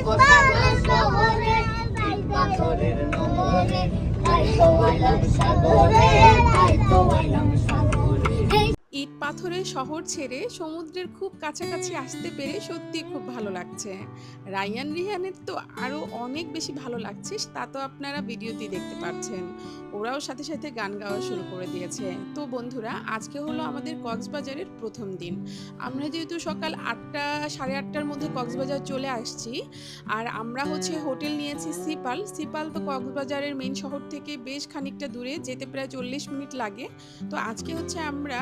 বাংলা শহরে এই পাথরের নহরে তাই পাথরের শহর ছেড়ে সমুদ্রের খুব কাছাকাছি আসতে পেরে সত্যি খুব ভালো লাগছে। রায়ান রিহানের তো আরও অনেক বেশি ভালো লাগছে তা তো আপনারা ভিডিওতেই দেখতে পাচ্ছেন। ওরাও সাথে সাথে গান গাওয়া শুরু করে দিয়েছে। তো বন্ধুরা, আজকে হলো আমাদের কক্সবাজারের প্রথম দিন। আমরা যেহেতু সকাল আটটা, সাড়ে আটটার মধ্যে কক্সবাজার চলে আসছি, আর আমরা হচ্ছে হোটেল নিয়েছি সিপাল। সিপাল তো কক্সবাজারের মেন শহর থেকে বেশ খানিকটা দূরে, যেতে প্রায় চল্লিশ মিনিট লাগে। তো আজকে হচ্ছে আমরা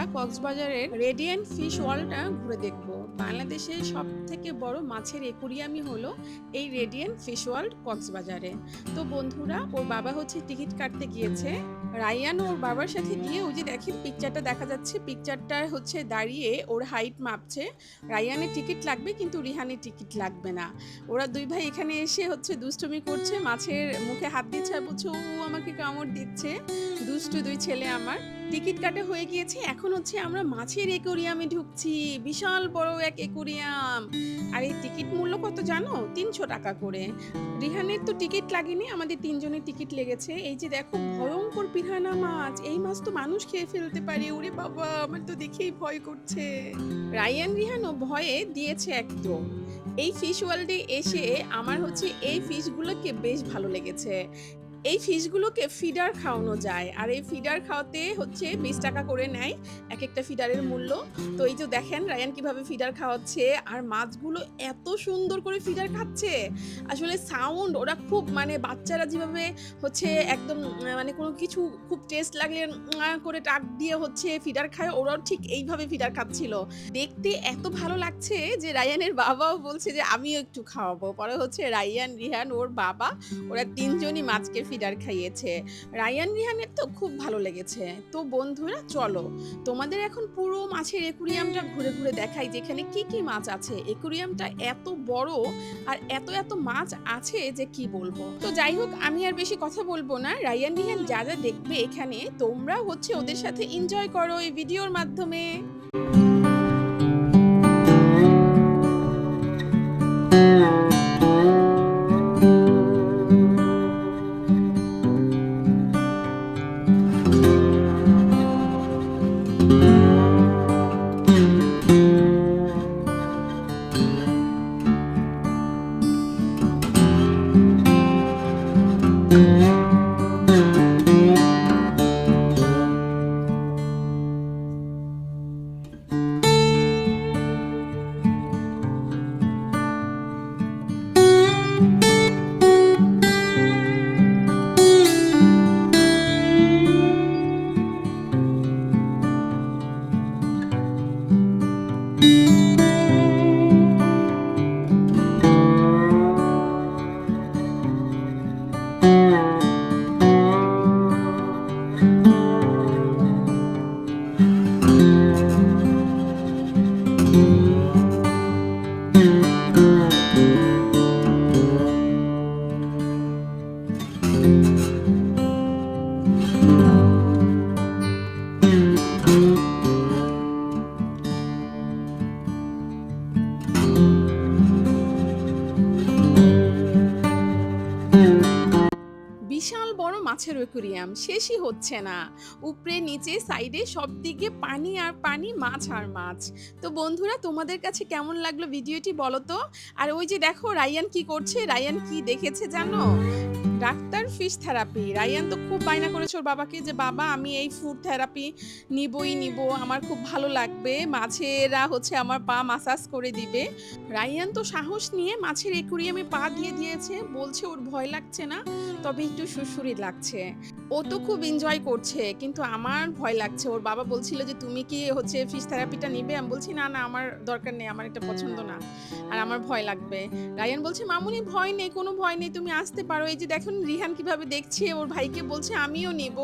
কক্সবাজারের রেডিয়েন্ট ফিশ ওয়ার্ল্ডটা ঘুরে দেখব। বাংলাদেশের সব থেকে বড় মাছের একুরিয়ামই হলো এই রেডিয়েন্ট ফিশ ওয়ার্ল্ড কক্সবাজারে। তো বন্ধুরা, ওর বাবা হচ্ছে টিকিট কাটতে গিয়েছে। রায়ান ওর বাবার সাথে গিয়ে ওই যে দেখেন পিকচারটা দেখা যাচ্ছে। পিকচারটা হচ্ছে দাঁড়িয়ে ওর হাইট মাপছে। রায়ানের টিকিট লাগবে কিন্তু রিহানের টিকিট লাগবে না। ওরা দুই ভাই এখানে এসে হচ্ছে দুষ্টুমি করছে। মাছের মুখে হাত দিচ্ছে আর বলছে, ও, আমাকে কামড় দিচ্ছে। দুষ্টু দুই ছেলে আমার। টিকিট কাটা হয়ে গিয়েছে। এখন হচ্ছে আমরা মাছের একুরিয়ামে ঢুকছি। বিশাল বড় এক একুরিয়াম আর এই টিকিট মূল্য কত জানো? তিনশো টাকা করে। রিহানের তো টিকিট লাগেনি, আমাদের তিনজনের টিকিট লেগেছে। এই যে দেখো, ভয়ঙ্কর পিরানা মাছ, এই মাছ তো মানুষ খেয়ে ফেলতে পারে। ওরে বাবা, আমার তো দেখেই ভয় করছে। রায়ান রিহানও ভয়ে দিয়েছে একদম। এই ফিশ ওয়ার্ল্ডে এসে আমার হচ্ছে এই ফিশগুলোকে বেশ ভালো লেগেছে। এই ফিশগুলোকে ফিডার খাওয়ানো যায়। আর এই ফিডার খাওয়াতে হচ্ছে বিশ টাকা করে নেয় এক একটা ফিডারের মূল্য। তো এই যে দেখেন রায়ান কীভাবে ফিডার খাওয়াচ্ছে, আর মাছগুলো এত সুন্দর করে ফিডার খাচ্ছে। আসলে সাউন্ড, ওরা খুব মানে বাচ্চারা যেভাবে হচ্ছে একদম মানে কোনো কিছু খুব টেস্ট লাগলে করে টাক দিয়ে হচ্ছে ফিডার খায়, ওরাও ঠিক এইভাবে ফিডার খাচ্ছিল। দেখতে এত ভালো লাগছে যে রায়ানের বাবাও বলছে যে, আমিও একটু খাওয়াবো। পরে হচ্ছে রায়ান, রিহান, ওর বাবা, ওরা তিনজনই মাছকে ফিডার খাইয়েছে। রায়ান রিহানের তো খুব ভালো লেগেছে। তো বন্ধুরা, চলো, তোমাদের এখন পুরো মাছের একুরিয়ামটা ঘুরে ঘুরে দেখাই যেখানে কি কি মাছ আছে। একুরিয়ামটা এত বড় আর এত এত মাছ আছে যে কি বলব? তো যাই হোক, আমি আর বেশি কথা বলব না। রায়ান রিহান যা যা দেখবে এখানে তোমরা হচ্ছে ওদের সাথে এনজয় করো এই ভিডিওর মাধ্যমে। বিশাল বড় মাছের অ্যাকুরিয়াম, শেষই হচ্ছে না। উপরে, নিচে সাইডে সব দিকে পানি আর পানি, মাছ আর মাছ। তো বন্ধুরা, তোমাদের কাছে কেমন লাগল ভিডিওটি বলো তো? আর ওই যে দেখো, রায়ান কি করছে? রায়ান কি দেখেছে জানো? ডাক্তার ফিশ থেরাপি রায়ান তো খুব বায়না করেছে ওর বাবাকে যে, বাবা, আমি এই ফুড থেরাপি নিবই, নিব, আমার খুব ভালো লাগবে। মাছেরা হচ্ছে আমার পা মাসাজ করে দিবে। রায়ান তো সাহস নিয়ে মাছের একুরিয়ামে পা দিয়ে দিয়েছে। বলছে ওর ভয় লাগছে না, তবে একটু সুরসুরি লাগছে। ও তো খুব এনজয় করছে, কিন্তু আমার ভয় লাগছে। ওর বাবা বলছিল যে, তুমি কি হচ্ছে ফিশ থেরাপিটা নিবে? আমি বলছি, না না, আমার দরকার নেই, আমার এটা পছন্দ না, আর আমার ভয় লাগবে। রায়ান বলছে, মামুনি, ভয় নেই, কোনো ভয় নেই, তুমি আসতে পারো। এই যে দেখুন রিহান কীভাবে দেখছে? ওর ভাইকে বলছে, আমিও নেব।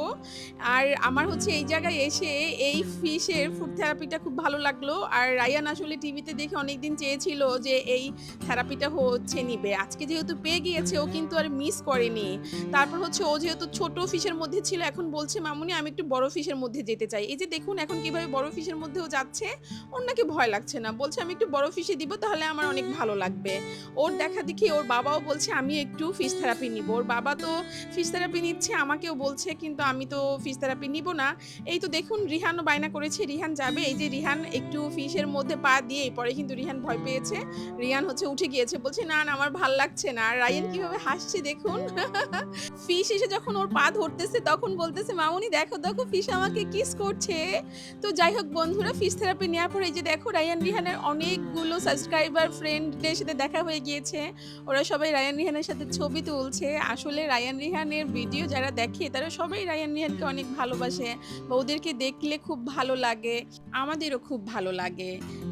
আর আমার হচ্ছে এই জায়গায় এসে এই ফিশের ফুড থেরাপিটা খুব ভালো লাগল। আর রায়ান আসলে টিভিতে দেখে অনেকদিন চেয়েছিল যে এই থেরাপিটা হচ্ছে, নিবে। আজকে যেহেতু পেয়ে গিয়েছে, ও কিন্তু আর মিস করেনি। তারপর হচ্ছে ও যেহেতু ছোট ফিশের মধ্যে ছিল, এখন বলছে, মামুনি, আমি একটু বড় ফিশের মধ্যে যেতে চাই। এই যে দেখুন, এখন কীভাবে বড় ফিশের মধ্যেও যাচ্ছে, ওর নাকি ভয় লাগছে না। বলছে, আমি একটু বড় ফিশে দিব, তাহলে আমার অনেক ভালো লাগবে। ওর দেখা দেখি, ওর বাবাও বলছে আমি একটু ফিশ থেরাপি নিব। ওর বাবা তো ফিশ থেরাপি নিচ্ছে, আমাকেও বলছে, কিন্তু আমি তো ফিশ থেরাপি নিব না। এই তো দেখুন, রিহানও বায়না করেছে, রিহান যাবে। এই যে রিহান একটু ফিশের মধ্যে পা দিয়ে পরে কিন্তু রিহান ভয় পেয়েছে। রিহান হচ্ছে উঠে গিয়েছে, বলছে, না না, আমার ভালো লাগছে না। আর রায়ান কীভাবে হাসছে দেখুন। ফিশ এসে যখন ওর পা ধরতেছে, তখন বলতেছে, মামুনি, দেখো দেখো, ফিশ আমাকে কিস করছে। তো যাই হোক বন্ধুরা, ফিশ থেরাপি নেওয়ার পরে এই যে দেখো, রায়ান, রিহানের অনেকগুলো সাবস্ক্রাইবার ফ্রেন্ডদের সাথে দেখা হয়ে গিয়েছে। ওরা সবাই রায়ান, রিহানের সাথে ছবি তুলছে। আসলে রায়ান রিহানের ভিডিও যারা দেখে, তারা সবাই রায়ান রিহানকে অনেক ভালোবাসে বা ওদেরকে দেখলে খুব ভালো লাগে, আমাদেরও খুব ভালো লাগে।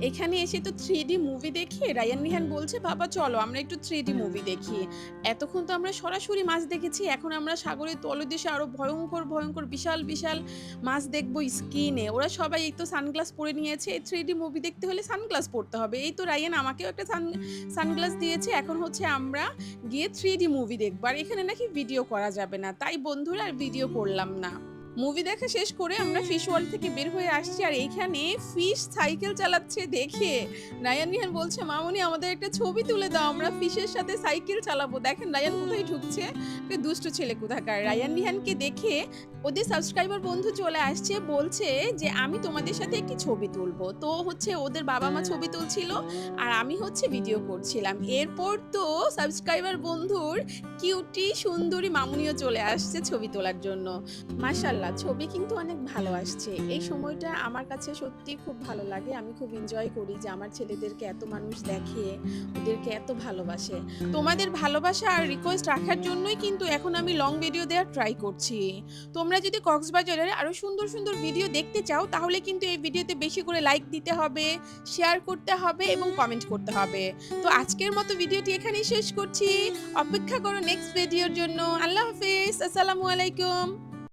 এখানে এসে তো থ্রি ডি মুভি দেখে রায়ান রিহান বলছে, বাবা, চলো, আমরা একটু থ্রি ডি মুভি দেখি। এতক্ষণ তো আমরা সরাসরি মাছ দেখেছি, এখন আমরা সাগরের তলদেশে আরও ভয়ঙ্কর ভয়ঙ্কর, বিশাল বিশাল মাছ দেখব স্কিনে ওরা সবাই এই তো সানগ্লাস পরে নিয়েছে, এই থ্রি ডি মুভি দেখতে হলে সানগ্লাস পরতে হবে। এই তো রায়ান আমাকেও একটা সান, সানগ্লাস দিয়েছে, এখন হচ্ছে আমরা গিয়ে থ্রি ডি মুভি দেখব। আর এখানে নাকি ভিডিও করা যাবে না। তাই বন্ধুরা আর ভিডিও করলাম না। মুভি দেখা শেষ করে আমরা ফিশ ওয়ার্ল্ড থেকে বের হয়ে আসছি আর এইখানে ফিশ সাইকেল চালাচ্ছে দেখে। রায়ান রিহান বলছে মামুনি আমাদের একটা ছবি তুলে দাও আমরা ফিশের সাথে সাইকেল চালাবো। দেখেন রায়ান কোথায় ঢুকছে? দুষ্ট ছেলে কোথাকার। রায়ান রিহানকে দেখে ওদের সাবস্ক্রাইবার বন্ধু চলে আসছে বলছে যে আমি তোমাদের সাথে একটি ছবি তুলবো। তো হচ্ছে ওদের বাবা মা ছবি তুলছিল আর আমি হচ্ছে ভিডিও করছিলাম। এরপর তো সাবস্ক্রাইবার বন্ধুর কিউটি সুন্দরী মামুনিও চলে আসছে ছবি তোলার জন্য। মাশাল্লাহ ছবি কিন্তু অনেক ভালো আসছে। এই সময়টা আমার কাছে সত্যি খুব ভালো লাগে। আমি খুব এনজয় করি যে আমার ছেলেদেরকে এত মানুষ দেখে, ওদেরকে এত ভালোবাসে। তোমাদের ভালোবাসা আর রিকোয়েস্ট রাখার জন্যই কিন্তু এখন আমি লং ভিডিও দেওয়ার ট্রাই করছি। তোমরা যদি কক্সবাজারের আরও সুন্দর সুন্দর ভিডিও দেখতে চাও, তাহলে কিন্তু এই ভিডিওতে বেশি করে লাইক দিতে হবে শেয়ার করতে হবে এবং কমেন্ট করতে হবে। তো আজকের মতো ভিডিওটি এখানেই শেষ করছি। অপেক্ষা করো নেক্সট ভিডিওর জন্য। আল্লাহ হাফিজ। আসসালামু আলাইকুম।